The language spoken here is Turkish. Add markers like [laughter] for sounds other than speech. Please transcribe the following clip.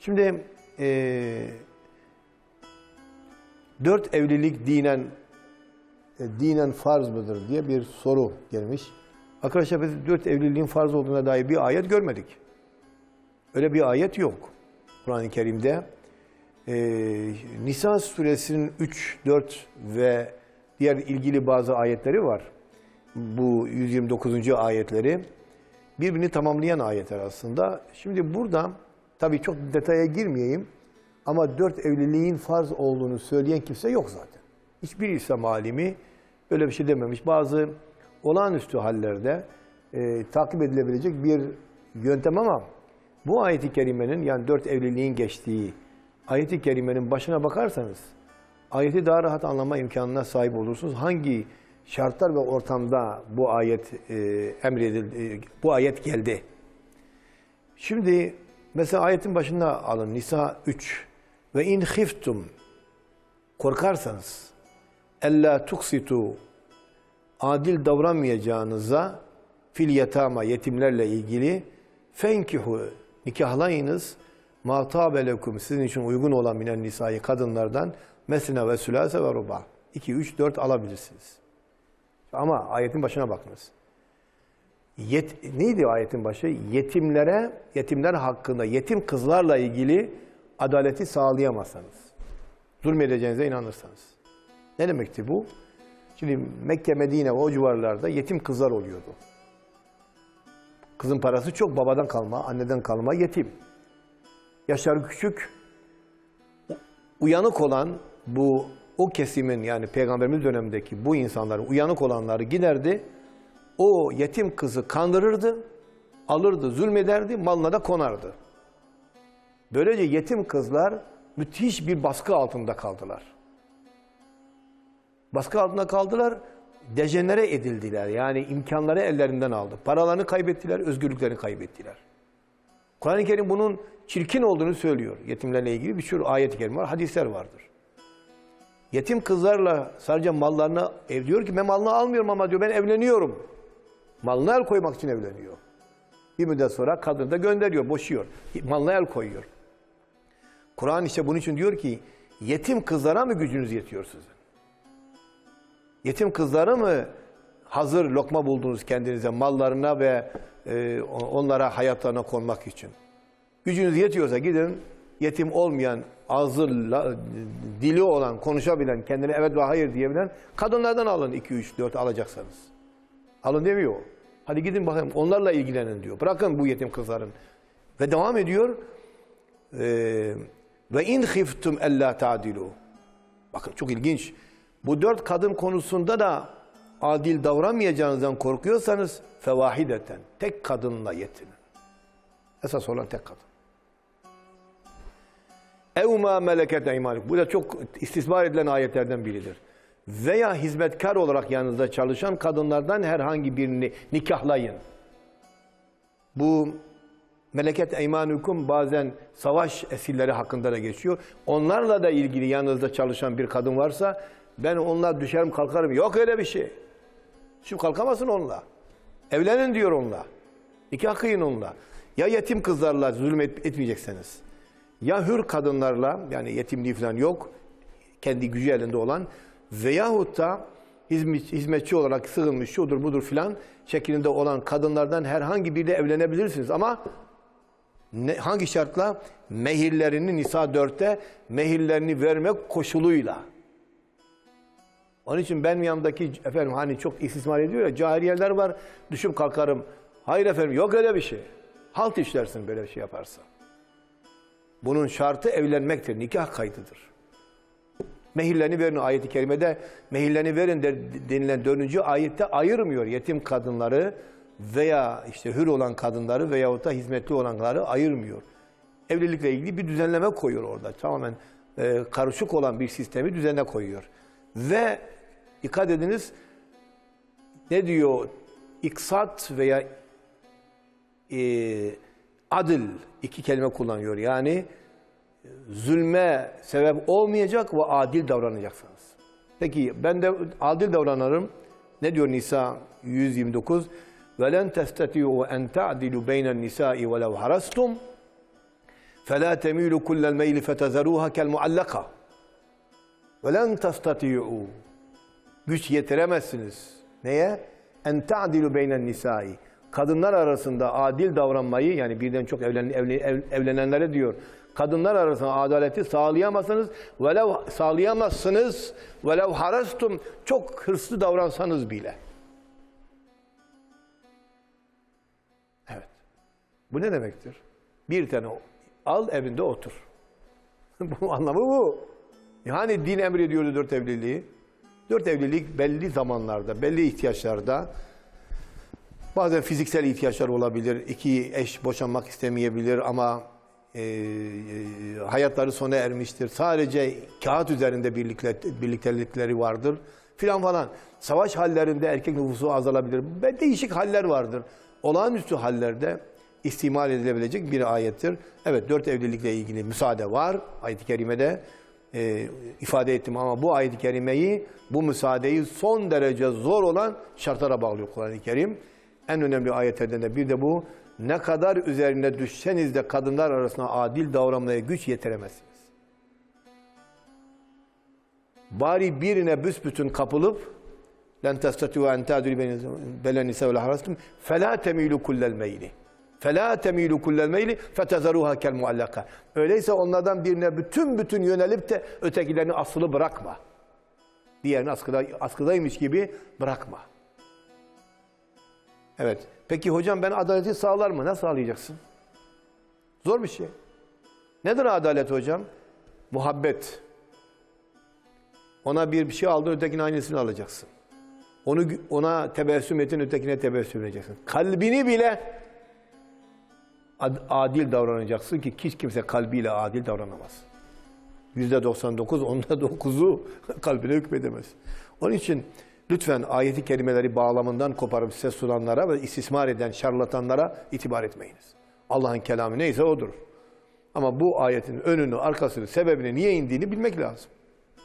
Şimdi e, dört evlilik dinen e, dinen farz mıdır diye bir soru gelmiş. Arkadaşlar biz dört evliliğin farz olduğuna dair bir ayet görmedik. Öyle bir ayet yok Kur'an-ı Kerim'de. E, Nisa suresinin 3, 4 ve diğer ilgili bazı ayetleri var. Bu 129. ayetleri birbirini tamamlayan ayetler aslında. Şimdi burada tabii çok detaya girmeyeyim ama dört evliliğin farz olduğunu söyleyen kimse yok zaten. Hiçbir İslam alimi öyle bir şey dememiş. Bazı olağanüstü hallerde e, takip edilebilecek bir yöntem ama bu ayeti kerimenin yani dört evliliğin geçtiği ayeti kerimenin başına bakarsanız ayeti daha rahat anlama imkanına sahip olursunuz. Hangi şartlar ve ortamda bu ayet e, emredildi, e, bu ayet geldi. Şimdi mesela ayetin başına alın Nisa 3 ve in khiftum korkarsanız ella tuksitu adil davranmayacağınıza fil yatama yetimlerle ilgili fenkihu nikahlayınız ma tabelekum sizin için uygun olan minen nisayı kadınlardan mesine ve sülase ve ruba 2 3 4 alabilirsiniz. Ama ayetin başına bakınız. Yet, neydi ayetin başı? Yetimlere, yetimler hakkında, yetim kızlarla ilgili adaleti sağlayamazsanız, zulmedeceğinize inanırsanız. Ne demekti bu? Şimdi Mekke, Medine o civarlarda yetim kızlar oluyordu. Kızın parası çok babadan kalma, anneden kalma yetim. Yaşları küçük, uyanık olan bu o kesimin yani peygamberimiz dönemindeki bu insanların uyanık olanları giderdi. O yetim kızı kandırırdı, alırdı, zulmederdi, malına da konardı. Böylece yetim kızlar müthiş bir baskı altında kaldılar. Baskı altında kaldılar, dejenere edildiler. Yani imkanları ellerinden aldı. Paralarını kaybettiler, özgürlüklerini kaybettiler. Kur'an-ı Kerim bunun çirkin olduğunu söylüyor. Yetimlerle ilgili bir sürü ayet-i kerim var, hadisler vardır. Yetim kızlarla sadece mallarını ev diyor ki ben malını almıyorum ama diyor ben evleniyorum. Malına el koymak için evleniyor. Bir müddet sonra kadını da gönderiyor, boşuyor. Malına el koyuyor. Kur'an işte bunun için diyor ki yetim kızlara mı gücünüz yetiyor sizin? Yetim kızları mı hazır lokma buldunuz kendinize mallarına ve e, onlara hayatlarına konmak için? Gücünüz yetiyorsa gidin yetim olmayan, ağzı, dili olan, konuşabilen, kendine evet ve hayır diyebilen kadınlardan alın 2, 3, 4 alacaksanız. Alın demiyor. Hadi gidin bakayım onlarla ilgilenin diyor. Bırakın bu yetim kızların. Ve devam ediyor. Ee, ve in khiftum ella ta'dilu. Bakın çok ilginç. Bu dört kadın konusunda da adil davranmayacağınızdan korkuyorsanız fevahideten tek kadınla yetinin. Esas olan tek kadın. Ev ma meleket. Bu da çok istismar edilen ayetlerden biridir. Veya hizmetkar olarak yanınızda çalışan kadınlardan herhangi birini nikahlayın. Bu meleket eymanukum bazen savaş esirleri hakkında da geçiyor. Onlarla da ilgili yanınızda çalışan bir kadın varsa ben onlar düşerim kalkarım. Yok öyle bir şey. Şimdi kalkamazsın onunla. Evlenin diyor onunla. Nikah kıyın onunla. Ya yetim kızlarla zulüm et- etmeyecekseniz. Ya hür kadınlarla yani yetimliği falan yok. Kendi gücü elinde olan veyahut da hizmet- hizmetçi olarak sığınmış şudur budur filan şeklinde olan kadınlardan herhangi biriyle evlenebilirsiniz ama ne, hangi şartla? Mehirlerini Nisa 4'te mehirlerini vermek koşuluyla. Onun için ben yanımdaki efendim hani çok istismar ediyor ya cahiliyeler var düşüp kalkarım. Hayır efendim yok öyle bir şey. Halt işlersin böyle bir şey yaparsa. Bunun şartı evlenmektir, nikah kaydıdır. Mehirlerini verin ayeti kerimede mehirlerini verin de- denilen dördüncü ayette ayırmıyor yetim kadınları veya işte hür olan kadınları veyahut da hizmetli olanları ayırmıyor. Evlilikle ilgili bir düzenleme koyuyor orada. Tamamen e, karışık olan bir sistemi düzene koyuyor. Ve dikkat ediniz ne diyor? İksat veya e, adil iki kelime kullanıyor. Yani zulme sebep olmayacak ve adil davranacaksınız. Peki ben de adil davranırım. Ne diyor Nisa 129? وَلَنْ تَسْتَطِعُوا اَنْ تَعْدِلُوا بَيْنَ النِّسَاءِ وَلَوْ حَرَسْتُمْ فَلَا تَمِيلُ كُلَّ الْمَيْلِ فَتَذَرُوهَا كَالْمُعَلَّقَةِ وَلَنْ تَسْتَطِيعُوا Güç yetiremezsiniz. Neye? En ta'dilu beynen nisai. Kadınlar arasında adil davranmayı yani birden çok evlen, evli- ev- evlenenlere diyor. Kadınlar arasında adaleti sağlayamazsınız. Velev sağlayamazsınız. Velev harastum çok hırslı davransanız bile. Evet. Bu ne demektir? Bir tane al evinde otur. [laughs] bu anlamı bu. Yani din emrediyordu dört evliliği. Dört evlilik belli zamanlarda, belli ihtiyaçlarda bazen fiziksel ihtiyaçlar olabilir. İki eş boşanmak istemeyebilir ama e, e, hayatları sona ermiştir. Sadece kağıt üzerinde birlikte, birliktelikleri vardır filan falan. Savaş hallerinde erkek nüfusu azalabilir. Değişik haller vardır. Olağanüstü hallerde istimal edilebilecek bir ayettir. Evet dört evlilikle ilgili müsaade var ayet-i kerimede e, ifade ettim ama bu ayet-i kerimeyi, bu müsaadeyi son derece zor olan şartlara bağlıyor Kur'an-ı Kerim. En önemli ayetlerden de bir de bu. Ne kadar üzerine düşseniz de kadınlar arasında adil davranmaya güç yetiremezsiniz. Bari birine büsbütün kapılıp ta'dilu belen nisa ve harastum fela temilu kullel meyli. Fela temilu kullel meyli fetezaruha kel muallaka. Öyleyse onlardan birine bütün bütün yönelip de ötekilerini asılı bırakma. Diğerini askıda, askıdaymış gibi bırakma. Evet. Peki hocam ben adaleti sağlar mı? Nasıl sağlayacaksın? Zor bir şey. Nedir adalet hocam? Muhabbet. Ona bir şey aldın ötekinin aynısını alacaksın. Onu ona tebessüm ettin ötekine tebessüm edeceksin. Kalbini bile ad- adil davranacaksın ki hiç kimse kalbiyle adil davranamaz. Yüzde 99, onda 9'u kalbine hükmedemez. Onun için lütfen ayeti kelimeleri bağlamından koparıp size sunanlara ve istismar eden şarlatanlara itibar etmeyiniz. Allah'ın kelamı neyse odur. Ama bu ayetin önünü, arkasını, sebebini, niye indiğini bilmek lazım.